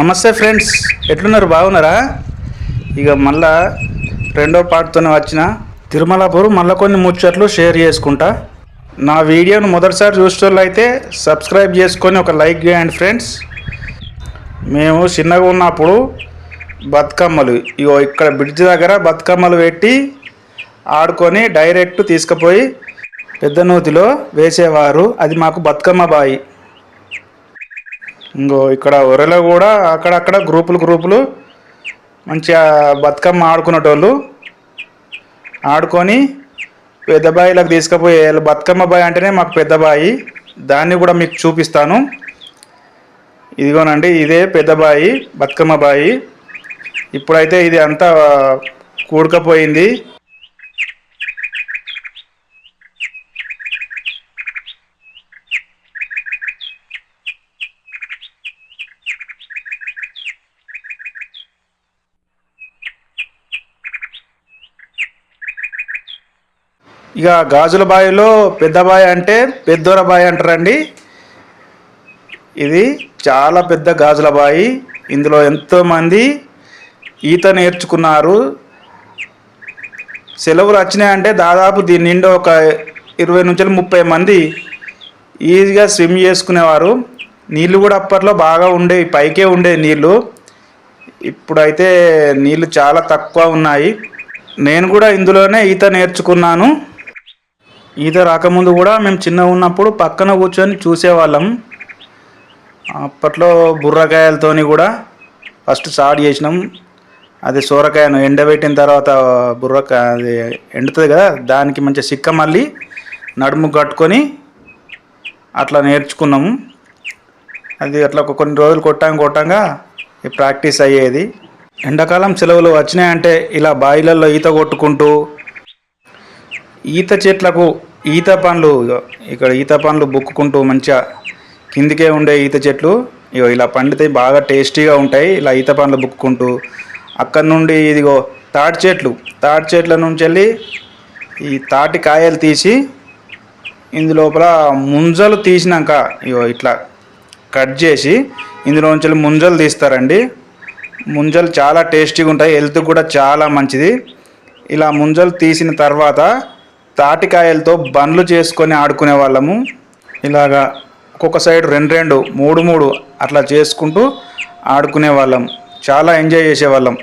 నమస్తే ఫ్రెండ్స్ ఎట్లున్నారు? బాగున్నారా? ఇక మళ్ళా రెండో పాటతోనే వచ్చిన తిరుమలాపూర్ మళ్ళీ కొన్ని ముచ్చట్లు షేర్ చేసుకుంటా. నా వీడియోను మొదటిసారి చూసేవాళ్ళు అయితే సబ్స్క్రైబ్ చేసుకొని ఒక లైక్ చేయండి ఫ్రెండ్స్. మేము చిన్నగా ఉన్నప్పుడు బతుకమ్మలు ఇగో ఇక్కడ బ్రిడ్జ్ దగ్గర బతుకమ్మలు పెట్టి ఆడుకొని డైరెక్ట్ తీసుకుపోయి పెద్ద నూతిలో వేసేవారు. అది మాకు బతుకమ్మ బాయి. ఇంకో ఇక్కడ ఒరలో కూడా అక్కడక్కడ గ్రూపులు గ్రూపులు మంచిగా బతుకమ్మ ఆడుకునేటోళ్ళు. ఆడుకొని పెద్ద బాయిలకు తీసుకుపోయే బతుకమ్మ బాయి అంటేనే మాకు పెద్ద బాయి. దాన్ని కూడా మీకు చూపిస్తాను. ఇదిగోనండి ఇదే పెద్ద బాయి బతుకమ్మ బాయి. ఇప్పుడైతే ఇది అంతా కూడుకపోయింది. ఇక గాజుల బావిలో పెద్ద బావి అంటే పెద్దోర బావి అంటారండి. ఇది చాలా పెద్ద గాజుల బావి ఇందులో ఎంతోమంది ఈత నేర్చుకున్నారు. సెలవులు వచ్చినాయంటే దాదాపు దీని నిండా ఒక ఇరవై నుంచి ముప్పై మంది ఈజీగా స్విమ్ చేసుకునేవారు. నీళ్ళు కూడా అప్పట్లో బాగా ఉండేవి పైకే ఉండే నీళ్ళు ఇప్పుడైతే నీళ్ళు చాలా తక్కువ ఉన్నాయి. నేను కూడా ఇందులోనే ఈత నేర్చుకున్నాను. ఈత రాకముందు కూడా మేము చిన్నగా ఉన్నప్పుడు పక్కన కూర్చొని చూసేవాళ్ళం. అప్పట్లో బుర్రకాయలతోని కూడా ఫస్ట్ స్టార్ట్ చేసినాం. అది సోరకాయను ఎండబెట్టిన తర్వాత బుర్రకాయ అది ఎండుతుంది కదా దానికి మంచి సిక్క మళ్ళీ నడుము కట్టుకొని అట్లా నేర్చుకున్నాము అది అట్లా ఒక కొన్ని రోజులు కొట్టాం కొట్టంగా ఈ ప్రాక్టీస్ అయ్యేది. ఎండాకాలం సెలవులు వచ్చినాయంటే ఇలా బాయిలల్లో ఈత కొట్టుకుంటూ ఈత చెట్లకు ఈత పండ్లు ఇక్కడ ఈత పండ్లు బుక్కుకుంటూ మంచిగా కిందికే ఉండే ఈత చెట్లు ఇగో ఇలా పండితే బాగా టేస్టీగా ఉంటాయి ఇలా ఈత పండ్లు బుక్కుంటూ అక్కడ నుండి ఇదిగో తాటి చెట్లు తాటి చెట్ల నుంచి వెళ్ళి ఈ తాటి కాయలు తీసి ఇందులోపల ముంజలు తీసినాక ఇగో ఇట్లా కట్ చేసి ఇందులో నుంచి వెళ్ళి ముంజలు తీస్తారండి. ముంజలు చాలా టేస్టీగా ఉంటాయి హెల్త్ కూడా చాలా మంచిది. ఇలా ముంజలు తీసిన తర్వాత తాటికాయలతో బండ్లు చేసుకొని ఆడుకునే వాళ్ళము. ఇలాగా ఒక్కొక్క సైడ్ రెండు రెండు మూడు మూడు అట్లా చేసుకుంటూ ఆడుకునే వాళ్ళం. చాలా ఎంజాయ్ చేసేవాళ్ళం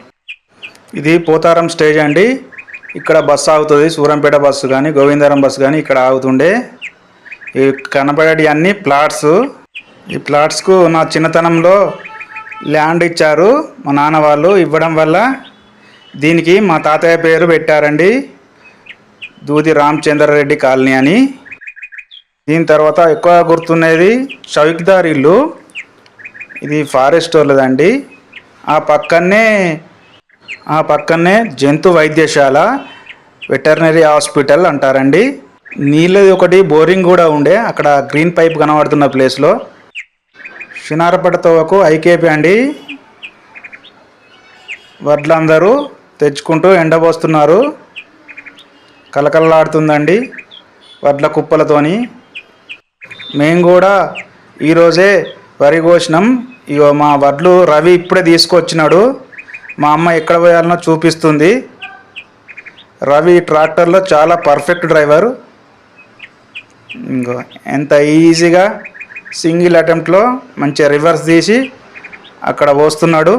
ఇది పోతారం స్టేజ్ అండి. ఇక్కడ బస్సు ఆగుతుంది. సూరంపేట బస్సు కానీ గోవిందరం బస్సు కానీ ఇక్కడ ఆగుతుండే. ఈ కనబడే అన్ని ప్లాట్స్. ఈ ప్లాట్స్కు నా చిన్నతనంలో ల్యాండ్ ఇచ్చారు మా నాన్న వాళ్ళు. ఇవ్వడం వల్ల దీనికి మా తాతయ్య పేరు పెట్టారండి. దూది రామచంద్రారెడ్డి కాలనీ అని. దీని తర్వాత ఎక్కువ గుర్తున్నది చౌక్దార్ ఇల్లు. ఇది ఫారెస్ట్ వాళ్ళదండి. ఆ పక్కనే ఆ పక్కనే జంతు వైద్యశాల వెటర్నరీ హాస్పిటల్ అంటారండి. నీళ్ళది ఒకటి బోరింగ్ కూడా ఉండే. అక్కడ గ్రీన్ పైప్ కనబడుతున్న ప్లేస్లో. షినారపట ఐకేపీ అండి. వడ్లందరూ తెచ్చుకుంటూ ఎండబోస్తున్నారు. కలకలలాడుతుందండి వడ్ల కుప్పలతోని. మేము కూడా ఈరోజే వరి కోసినాం. ఇగో మా వడ్లు రవి ఇప్పుడే తీసుకొచ్చినాడు. మా అమ్మ ఎక్కడ పోయాలనో చూపిస్తుంది. రవి ట్రాక్టర్లో చాలా పర్ఫెక్ట్ డ్రైవర్. ఇంకో ఎంత ఈజీగా సింగిల్ అటెంప్ట్లో మంచి రివర్స్ తీసి అక్కడ పోస్తున్నాడు.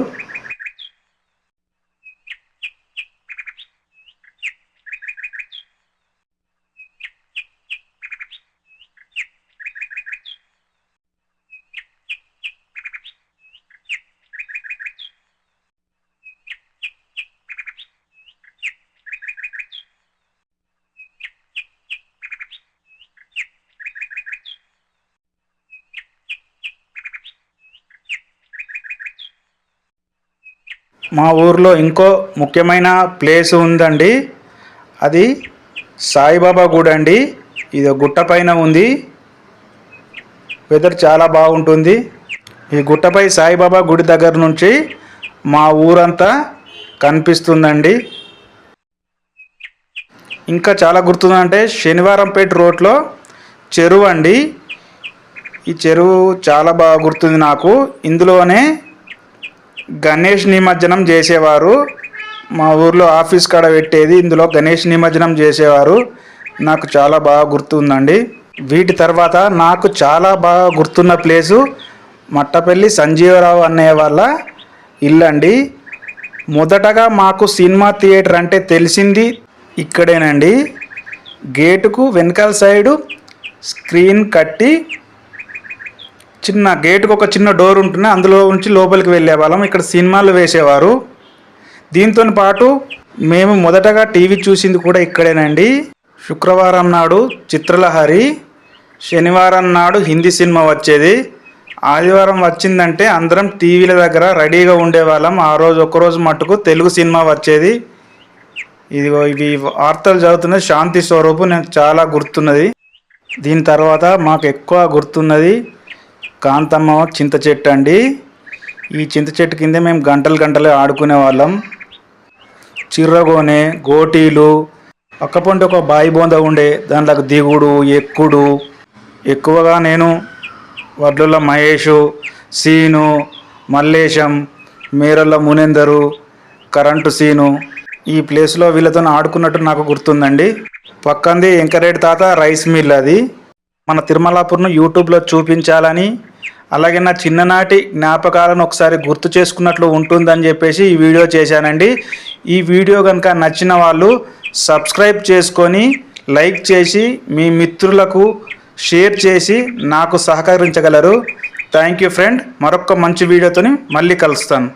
మా ఊర్లో ఇంకో ముఖ్యమైన ప్లేస్ ఉందండి. అది సాయిబాబా గుడి అండి. ఇది గుట్ట పైన ఉంది. వెదర్ చాలా బాగుంటుంది. ఈ గుట్టపై సాయిబాబా గుడి దగ్గర నుంచి మా ఊరంతా కనిపిస్తుందండి. ఇంకా చాలా గుర్తుందంటే శనివారంపేట రోడ్లో చెరువు అండి. ఈ చెరువు చాలా బాగా గుర్తుంది నాకు. ఇందులోనే గణేష్ నిమజ్జనం చేసేవారు. మా ఊర్లో ఆఫీస్ కాడ పెట్టేది ఇందులో గణేష్ నిమజ్జనం చేసేవారు. నాకు చాలా బాగా గుర్తుందండి. వీటి తర్వాత నాకు చాలా బాగా గుర్తున్న ప్లేసు మట్టపల్లి సంజీవరావు అనే వాళ్ళ ఇల్లు అండి. మొదటగా మాకు సినిమా థియేటర్ అంటే తెలిసింది ఇక్కడేనండి. గేటుకు వెనకాల సైడు స్క్రీన్ కట్టి చిన్న గేటుకు ఒక చిన్న డోర్ ఉంటుంది అందులో నుంచి లోపలికి వెళ్ళే వాళ్ళం. ఇక్కడ సినిమాలు వేసేవారు. దీంతో పాటు మేము మొదటగా టీవీ చూసింది కూడా ఇక్కడేనండి. శుక్రవారం నాడు చిత్రలహరి శనివారం నాడు హిందీ సినిమా వచ్చేది. ఆదివారం వచ్చిందంటే అందరం టీవీల దగ్గర రెడీగా ఉండేవాళ్ళం ఆ రోజు ఒక్కరోజు మట్టుకు తెలుగు సినిమా వచ్చేది. ఇదిగో ఇవి వార్తలు చదువుతున్నది శాంతి స్వరూపు నాకు చాలా గుర్తున్నది. దీని తర్వాత మాకు ఎక్కువ గుర్తున్నది కాంతమ్మ చింత చెట్టు అండి. ఈ చింత చెట్టు కింద మేము గంటలు గంటలు ఆడుకునే వాళ్ళం. చిర్రగోనె గోటీలు పక్కపొంటి ఒక బాయి బోంద ఉండే దాంట్లో దిగుడు ఎక్కుడు. ఎక్కువగా నేను వడ్లుల మహేషు సీను మల్లేశం మేరల్ల మునేందరు కరెంటు సీను. ఈ ప్లేస్లో వీళ్ళతో ఆడుకున్నట్టు నాకు గుర్తుందండి. పక్కంది ఎంకరేడ్ తాత రైస్ మిల్ అది. మన తిరుమలాపూర్ను యూట్యూబ్లో చూపించాలని అలాగే నా చిన్ననాటి జ్ఞాపకాలను ఒకసారి గుర్తు చేసుకున్నట్లు ఉంటుందని చెప్పేసి ఈ వీడియో చేశానండి. ఈ వీడియో కనుక నచ్చిన వాళ్ళు సబ్స్క్రైబ్ చేసుకొని లైక్ చేసి మీ మిత్రులకు షేర్ చేసి నాకు సహకరించగలరు. Thank you friend. మరొక మంచి వీడియోతోని మళ్ళీ కలుస్తాను.